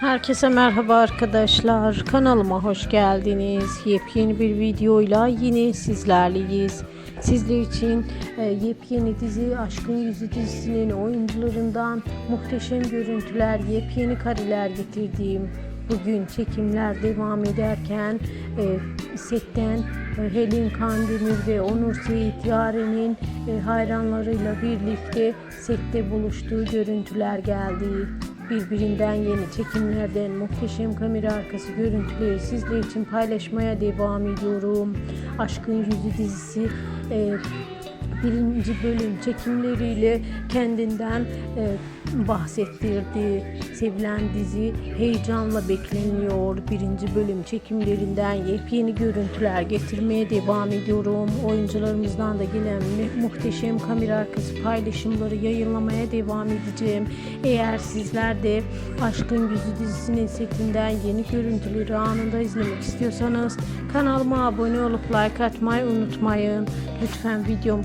Herkese merhaba arkadaşlar. Kanalıma hoş geldiniz. Yepyeni bir videoyla yine sizlerleyiz. Sizler için e, yepyeni dizi Aşkın Yüzü dizisinin oyuncularından muhteşem görüntüler, yepyeni kareler getirdiğim bugün çekimler devam ederken e, setten e, Helin Kandemir ve Onur Seyit Yaren'in e, hayranlarıyla birlikte sette buluştuğu görüntüler geldi birbirinden yeni çekimlerden muhteşem kamera arkası görüntüleri sizler için paylaşmaya devam ediyorum. Aşkın Yüzü dizisi e, birinci bölüm çekimleriyle kendinden e, bahsettirdi. Sevilen dizi heyecanla bekleniyor. Birinci bölüm çekimlerinden yepyeni görüntüler getirmeye devam ediyorum. Oyuncularımızdan da gelen mu- muhteşem kamera arkası paylaşımları yayınlamaya devam edeceğim. Eğer sizler de Aşkın Yüzü dizisinin setinden yeni görüntüleri anında izlemek istiyorsanız kanalıma abone olup like atmayı unutmayın. Lütfen videomu